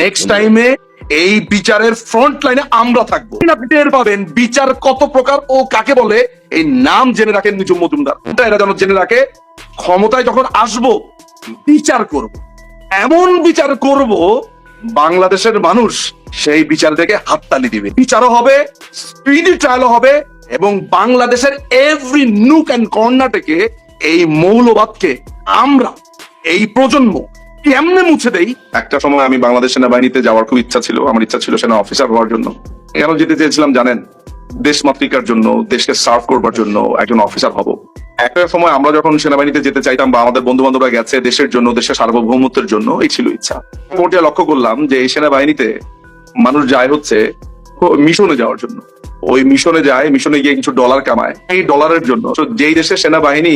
Next টাইমে এই বিচারের ফ্রন্ট লাইনে আমরা থাকব। টের পাবেন বিচার কত প্রকার ও কাকে বলে, এই নাম জেনে রাখেন নিজুম মজুমদার। এটা এরা যেন জেনে রাখে, ক্ষমতায় যখন আসব, বিচার করব। এমন বিচার করব, বাংলাদেশের মানুষ সেই বিচার থেকে হাততালি দিবে। বিচারও হবে স্পিডি ট্রায়ালও হবে, এবং বাংলাদেশের এভরি নুক অ্যান্ড কর্নার থেকে এই মৌলবাদকে আমরা, এই প্রজন্ম কেমনে মুছে দেই? একটা সময় আমি বাংলাদেশ সেনাবাহিনীতে যাওয়ার খুব ইচ্ছা ছিল। আমার ইচ্ছা ছিল সেনা অফিসার হওয়ার জন্য। কেন যেতে চেয়েছিলাম, জানেন দেশমাতৃকার জন্য, দেশকে সার্ভ করবার জন্য একজন অফিসার হব। একটা সময় আমরা যখন সেনাবাহিনীতে যেতে চাইতাম বা আমাদের বন্ধু বান্ধবরা গেছে দেশের জন্য, দেশের সার্বভৌমত্বের জন্য, এই ছিল ইচ্ছা। মোটে লক্ষ্য করলাম যে এই সেনাবাহিনীতে মানুষ যায় হচ্ছে মিশনে যাওয়ার জন্য। ওই মিশনে যায়, মিশনে গিয়ে কিছু ডলার কামায়। এই ডলারের জন্য। যেই দেশের সেনাবাহিনী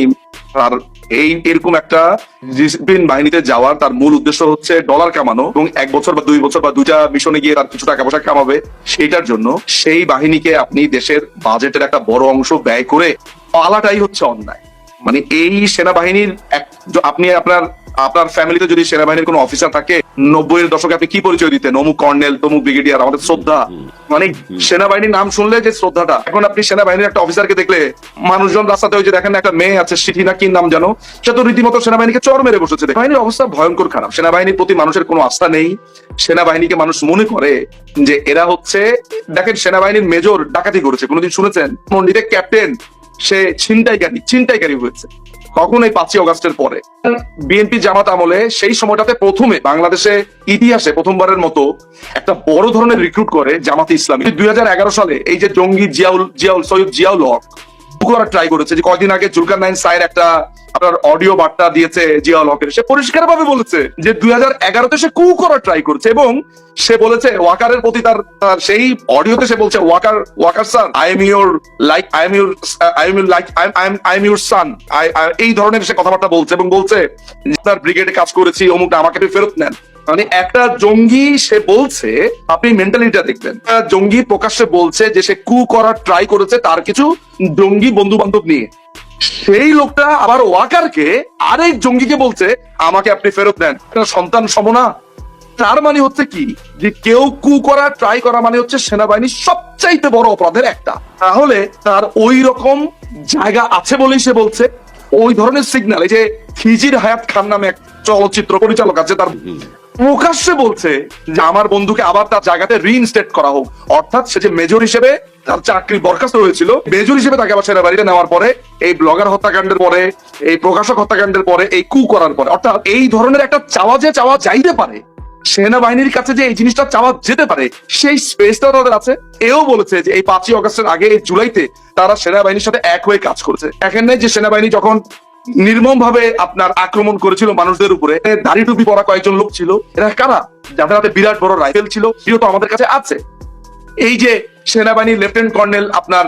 আর এই এরকম একটা ডিসিপ্লিন বাহিনীতে যাওয়ার তার মূল উদ্দেশ্য হচ্ছে ডলার কামানো এবং এক বছর বা দুই বছর বা দুইটা মিশনে গিয়ে তার কিছু টাকা পয়সা কামাবে, সেইটার জন্য সেই বাহিনীকে আপনি দেশের বাজেটের একটা বড় অংশ ব্যয় করে পালাটাই হচ্ছে অন্যায়। মানে এই সেনাবাহিনীর আপনি আপনার আপনার ফ্যামিলিতে যদি সেনাবাহিনীর কোনো অফিসার থাকে নব্বই এর দশকে আপনি কি পরিচয় দিতেন? অমুক কর্নেল তমুক ব্রিগেডিয়ার আমাদের শ্রদ্ধা। মানে সেনাবাহিনীর নাম শুনলে যে শ্রদ্ধাটা এখন আপনি সেনাবাহিনীর একটা অফিসারকে দেখলে মানুষজন রাস্তাতে ওই যে দেখেন একটা মেয়ে আছে সিথি না কি নাম জানো সে তো রীতিমতো সেনাবাহিনীকে চর মেরে বসেছে। বাহিনীর অবস্থা ভয়ঙ্কর খারাপ। সেনাবাহিনীর প্রতি মানুষের কোনো আস্থা নেই। সেনাবাহিনীকে মানুষ মনে করে যে এরা হচ্ছে দেখেন সেনাবাহিনীর মেজর ডাকাতি করেছে। কোনোদিন শুনেছেন? মন্ডিতে ক্যাপ্টেন সে ছিনতাইকারী ছিনতাইকারী হয়েছে। কখন এই পাঁচই অগাস্টের পরে। বিএনপি জামাত আমলে সেই সময়টাতে প্রথমে বাংলাদেশে ইতিহাসে প্রথমবারের মতো একটা বড় ধরনের রিক্রুট করে জামাতে ইসলামী। দুই হাজার এগারো সালে এই যে জঙ্গি জিয়াউল জিয়াউল সৈয়দ জিয়াউল হক করার ট্রাই করেছে যে কয়দিন আগে জুলকার নাইন সাইর একটা আপনার অডিও বার্তা দিয়েছে জিয়াউল হকের সে পরিষ্কার ভাবে বলেছে যে দুই হাজার এগারোতে সে কু করার ট্রাই করছে এবং সে বলেছে ওয়াকারের প্রতি তার তার সেই অডিওতে সে বলছে, walker walker son I am your like I am your I am like I am your son এই ধরনের সে কথাবার্তা বলছে এবং বলছে তার ব্রিগেডে কাজ করেছি, অমুকটা আমাকে ফেরত নেন। মানে একটা জঙ্গি সে বলছে, আপনি মেন্টালিটিটা দেখবেন। জঙ্গি প্রকাশ্যে বলছে যে সে কু করার ট্রাই করেছে তার কিছু জঙ্গি বন্ধু বান্ধব নিয়ে। সেই লোকটা আবার ওয়াকারকে আরেক জঙ্গিকে বলছে, আমাকে আপনি ফেরত দেন। সন্তান সমনা তার মানে হচ্ছে কি? যে কেউ কু করা ট্রাই করা মানে হচ্ছে সেনাবাহিনীর সবচাইতে বড় অপরাধের একটা। তাহলে তার ওই রকম জায়গা আছে বলেই সে বলছে। ওই ধরনের সিগন্যাল এই যে খিজির হায়াত খান নামে এক চলচ্চিত্র পরিচালক আছে, তার প্রকাশ্যে বলছে যে আমার বন্ধুকে আবার তার জায়গাতে রিইনস্টেট করা হোক। অর্থাৎ সে যে মেজর হিসেবে তার চাকরি বরখাস্ত হয়েছিল, মেজর হিসেবে তাকে আবার সেনাবাহিনীতে নেওয়ার পরে, এই ব্লগার হত্যাকাণ্ডের পরে, এই প্রকাশক হত্যাকাণ্ডের পরে, এই কু করার পরে, অর্থাৎ এই ধরনের একটা চাওয়া যে চাওয়া যাইতে পারে, সেনাবাহিনীর কাছে যে এই জিনিসটা চাওয়া যেতে পারে, সেই স্পেসটা তাদের আছে। এও বলেছে যে এই পাঁচই অগস্টের আগে, এই জুলাইতে তারা সেনাবাহিনীর সাথে এক হয়ে কাজ করেছে। এখানে যে সেনাবাহিনী যখন নির্মম ভাবে আপনার আক্রমণ করেছিল মানুষদের উপরে। দাড়ি টুপি পরা কয়েকজন লোক ছিল। এরা কারা? যাদের হাতে বিরাট বড় রাইফেল ছিল, সেও তো আমাদের কাছে আছে। এই যে সেনাবাহিনীর লেফটেন্যান্ট কর্নেল আপনার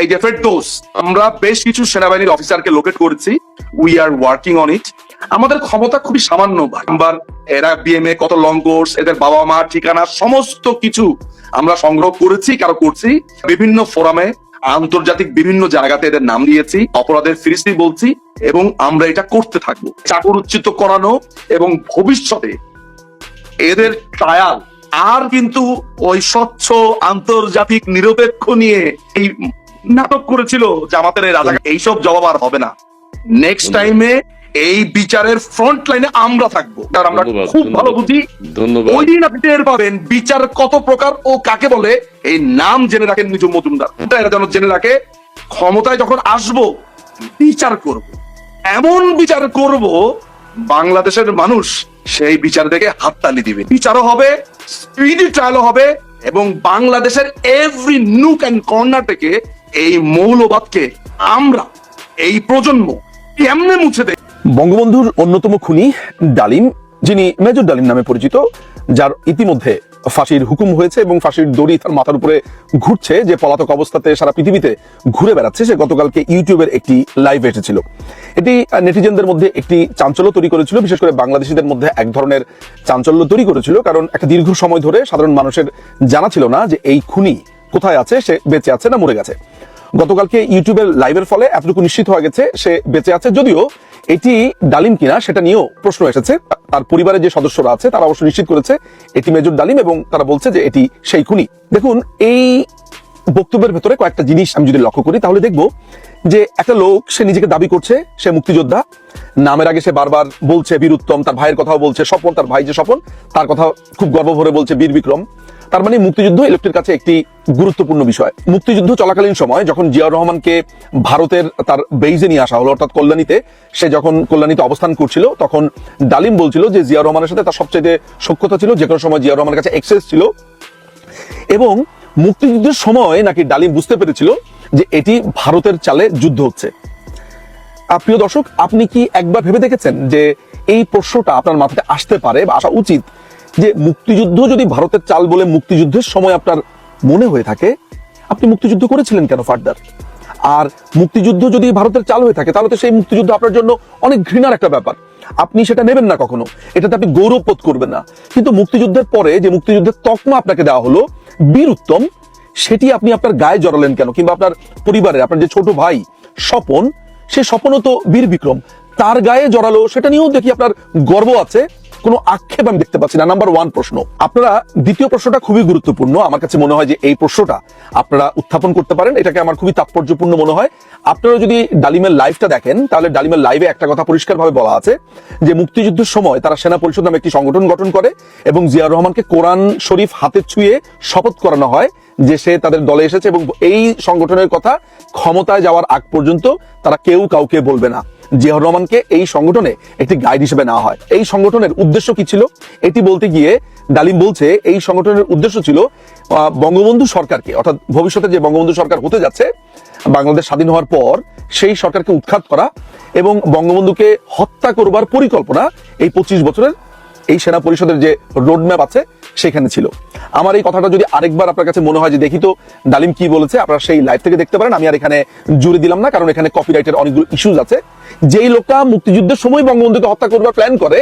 এই যে ফেরদৌস, আমরা বেশ কিছু সেনাবাহিনীর অফিসারকে লোকেট করেছি। We are working on it আমাদের ক্ষমতা খুবই সামান্য নাম্বার, এরা বিএমএ কত লং কোর্স এদের বাবা মা ঠিকানা, সমস্ত কিছু আমরা সংগ্রহ করেছি, কারও করছি। বিভিন্ন ফোরামে আন্তর্জাতিক বিভিন্ন জায়গাতে এদের নাম দিয়েছি, অপরাধের ফিরিস্তি বলছি এবং আমরা এটা করতে থাকব। চাকর উচ্চিত করানো এবং ভবিষ্যতে এদের ট্রায়াল আর কিন্তু ওই স্বচ্ছ, আন্তর্জাতিক নিরপেক্ষ নিয়ে এই নাটক করেছিল জামাতের এই রাজা এইসব জবাব আর হবে না। নেক্সট টাইমে এই বিচারের ফ্রন্ট লাইনে আমরা থাকব। কারণ আমরা খুব ভালো বুঝি। ধন্যবাদ। ওই দিন আপনি টের পাবেন বিচার কত প্রকার ও কাকে বলে। এই নাম জেনে রাখেন নিজুম মজুমদার। এটা যেন জেনে রাখে। ক্ষমতায় যখন আসব বিচার করব। এমন বিচার করব বাংলাদেশের মানুষ সেই বিচার থেকে হাততালি দিবে। বিচারও হবে স্পিডি ট্রায়ালও হবে এবং বাংলাদেশের এভরি নুক অ্যান্ড কর্নার থেকে এই মৌলবাদকে আমরা এই প্রজন্ম কেমনে মুছে দেয় বঙ্গবন্ধুর অন্যতম খুনি ডালিম, যিনি মেজর ডালিম নামে পরিচিত, যার ইতিমধ্যে ফাঁসির হুকুম হয়েছে এবং ফাঁসির দড়ি তার মাথার উপরে ঘুরছে, যে পলাতক অবস্থাতে সারা পৃথিবীতে ঘুরে বেড়াচ্ছে, সে গতকালকে ইউটিউবের একটি লাইভ এসেছিল। এটি নেটিজেনদের মধ্যে একটি চাঞ্চল্য তৈরি করেছিল, বিশেষ করে বাংলাদেশিদের মধ্যে এক ধরনের চাঞ্চল্য তৈরি করেছিল, কারণ একটা দীর্ঘ সময় ধরে সাধারণ মানুষের জানা ছিল না যে এই খুনি কোথায় আছে, সে বেঁচে আছে না মরে গেছে। গতকালকে ইউটিউবের লাইভের ফলে এতটুকু নিশ্চিত হয়ে গেছে, সে বেঁচে আছে যদিও এটি ডালিম কিনা সেটা নিয়েও প্রশ্ন এসেছে। তার পরিবারের যে সদস্যরা আছে, তারা অবশ্য নিশ্চিত করেছে, এটি মেজর ডালিম এবং তারা বলছে যে এটি সেই খুনি। দেখুন, এই বক্তব্যের ভেতরে কয়েকটা জিনিস আমি যদি লক্ষ্য করি, তাহলে দেখব যে একটা লোক, সে নিজেকে দাবি করছে, সে মুক্তিযোদ্ধা। নামের আগে সে বারবার বলছে বীর উত্তম, তার ভাইয়ের কথাও বলছে, স্বপন, তার ভাই যে স্বপন, তার কথা খুব গর্ব ভরে বলছে বীর বিক্রম। তার মানে মুক্তিযুদ্ধ এই কাছে একটি গুরুত্বপূর্ণ বিষয়। মুক্তিযুদ্ধ চলাকালীন সময় যখন জিয়াউর রহমানকে ভারতের তার বেইজে নিয়ে আসা হলো, অর্থাৎ কল্যাণীতে, সে যখন কল্যাণীতে অবস্থান করছিল, তখন ডালিম বলছিল যে জিয়াউর রহমানের সাথে তার সবচেয়ে সক্ষতা ছিল যে কোনো সময় জিয়াউর রহমানের কাছে এক্সেস ছিল। এবং মুক্তিযুদ্ধের সময় নাকি ডালিম বুঝতে পেরেছিল যে এটি ভারতের চালে যুদ্ধ হচ্ছে। প্রিয় দর্শক, আপনি কি একবার ভেবে দেখেছেন যে এই প্রশ্নটা আপনার মাথাতে আসতে পারে বা আসা উচিত যে মুক্তিযুদ্ধ যদি ভারতের চাল বলে মুক্তিযুদ্ধের সময় আপনার মনে হয়ে থাকে, আপনি মুক্তিযুদ্ধ করেছিলেন কেন ফার্দার? আর মুক্তিযুদ্ধ যদি ভারতের চাল হয়ে থাকে, তাহলে তো সেই মুক্তিযুদ্ধ আপনার জন্য অনেক ঘৃণার একটা ব্যাপার। আপনি সেটা নেবেন না কখনো। এটাতে আপনি গৌরব বোধ করবেন না। কিন্তু মুক্তিযুদ্ধের পরে যে মুক্তিযুদ্ধের তকমা আপনাকে দেওয়া হলো, বীর উত্তম, সেটি আপনি আপনার গায়ে জড়ালেন কেন? কিংবা আপনার পরিবারে, আপনার যে ছোট ভাই স্বপন, সে স্বপনও তো বীর বিক্রম, তার গায়ে জড়ালো, সেটা নিয়েও দেখি আপনার গর্ব আছে। কোনো আক্ষেপ আমি দেখতে পাচ্ছি না। নাম্বার ওয়ান প্রশ্ন। আপনারা দ্বিতীয় প্রশ্নটা খুবই গুরুত্বপূর্ণ। আমার কাছে মনে হয় যে এই প্রশ্নটা আপনারা উত্থাপন করতে পারেন। এটাকে আমার খুবই তাৎপর্যপূর্ণ মনে হয়। আপনারা যদি ডালিমের লাইভটা দেখেন, তাহলে ডালিমের লাইভে একটা কথা পরিষ্কারভাবে বলা আছে, যে মুক্তিযুদ্ধের সময় তারা সেনা পরিষদ নামে একটি সংগঠন গঠন করে এবং জিয়াউর রহমানকে কোরআন শরীফ হাতে ছুঁয়ে শপথ করানো হয় যে সে তাদের দলে এসেছে এবং এই সংগঠনের কথা ক্ষমতায় যাওয়ার আগ পর্যন্ত তারা কেউ কাউকে বলবে না। জিয়াউর রহমানকে এই সংগঠনে একটি গাইড হিসেবে নেওয়া হয়। এই সংগঠনের উদ্দেশ্য কি ছিল? এটি বলতে গিয়ে ডালিম বলছে, এই সংগঠনের উদ্দেশ্য ছিল বঙ্গবন্ধু সরকারকে, অর্থাৎ ভবিষ্যতে যে বঙ্গবন্ধু সরকার হতে যাচ্ছে, বাংলাদেশ স্বাধীন হওয়ার পর সেই সরকারকে উৎখাত করা এবং বঙ্গবন্ধুকে হত্যা করবার পরিকল্পনা এই পঁচিশ বছরের এই সেনা পরিষদের যে রোডম্যাপ আছে সেখানে ছিল। আমার এই কথাটা যদি আরেকবার আপনার কাছে মনে হয় যে দেখি তো, ডালিম কি বলেছে, আপনারা সেই লাইভ থেকে দেখতে পারেন, আমি আর এখানে জুড়ে দিলাম না, কারণ এখানে কপিরাইটের অনেকগুলো ইস্যুজ আছে। যেই লোকটা মুক্তিযুদ্ধের সময় বঙ্গবন্ধুকে হত্যা করবার প্ল্যান করে,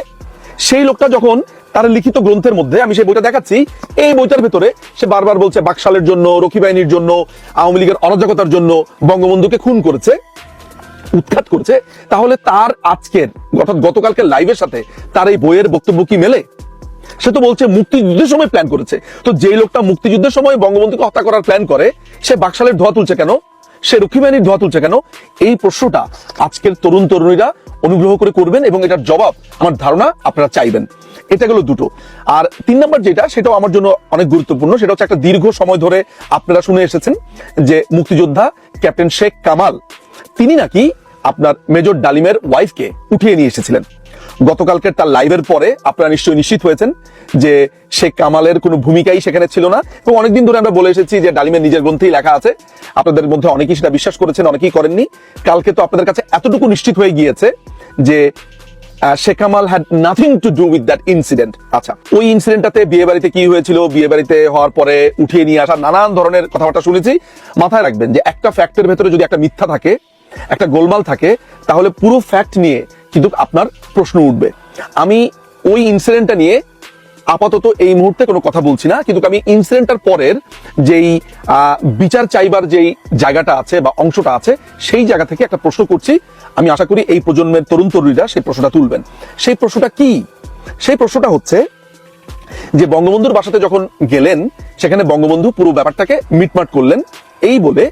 সেই লোকটা যখন তার লিখিত গ্রন্থের মধ্যে, আমি সেই বইটা দেখাচ্ছি, এই বইটার ভেতরে সে বারবার বলছে বাকশালের জন্য রকি বাহিনীর জন্য, আওয়ামী লীগের অরাজকতার জন্য বঙ্গবন্ধুকে খুন করেছে, উৎখাত করছে। তাহলে তার আজকের, অর্থাৎ গতকালকে লাইভের সাথে তার এই বইয়ের বক্তব্য কি মেলে? সে তো বলছে মুক্তিযুদ্ধের সময় প্ল্যান করেছে। তো যেই লোকটা মুক্তিযুদ্ধের সময় বঙ্গবন্ধুকে হত্যা করার প্ল্যান করে, সে বাকশালের ধোয়া তুলছে কেন? সে রক্ষীবাহিনীর ধোয়া তুলছে কেন? এই প্রশ্নটা আজকের তরুণ তরুণীরা অনুগ্রহ করে করবেন এবং এটার জবাব আমার ধারণা আপনারা চাইবেন। এটা গেল দুটো। আর তিন নম্বর যেটা, সেটাও আমার জন্য অনেক গুরুত্বপূর্ণ, সেটা হচ্ছে একটা দীর্ঘ সময় ধরে আপনারা শুনে এসেছেন যে মুক্তিযোদ্ধা ক্যাপ্টেন শেখ কামাল, তিনি নাকি আপনার মেজর ডালিমের ওয়াইফকে উঠিয়ে নিয়ে এসেছিলেন। গতকালকের তার লাইভের পরে আপনারা নিশ্চয়ই নিশ্চিত হয়েছেন যে শেখ কামালের কোনো ভূমিকাই সেখানে ছিল না। এবং অনেকদিন ধরে আমরা বলে এসেছি যে ডালিমের নিজের গ্রন্থেই লেখা আছে। আপনাদের মধ্যে অনেকেই সেটা বিশ্বাস করেছেন, অনেকেই করেননি। কালকে তো আপনাদের কাছে এতটুকু নিশ্চিত হয়ে গিয়েছে যে Sheikh Kamal had nothing to do with that incident আচ্ছা ওই ইনসিডেন্টটাতে বিয়ে বাড়িতে কি হয়েছিল? বিয়ে বাড়িতে হওয়ার পরে উঠিয়ে নিয়ে আসা নানান ধরনের কথাবার্তা শুনেছি। মাথায় রাখবেন যে একটা ফ্যাক্টের ভেতরে যদি একটা মিথ্যা থাকে, একটা গোলমাল থাকে, তাহলে পুরো ফ্যাক্ট নিয়ে কিন্তু আপনার প্রশ্ন উঠবে। আমি ওই ইনসিডেন্টটা নিয়ে আপাতত এই মুহূর্তে কোনো কথা বলছি না, কিন্তু আমি ইনসিডেন্টটার পরের যেই বিচার চাইবার যেই জায়গাটা আছে বা অংশটা আছে, সেই জায়গা থেকে একটা প্রশ্ন করছি। আমি আশা করি এই প্রজন্মের তরুণ তরুণীরা সেই প্রশ্নটা তুলবেন। সেই প্রশ্নটা কি? সেই প্রশ্নটা হচ্ছে যে বঙ্গবন্ধুর বাসাতে যখন গেলেন, সেখানে বঙ্গবন্ধু পুরো ব্যাপারটাকে মিটমাট করলেন। এই বলে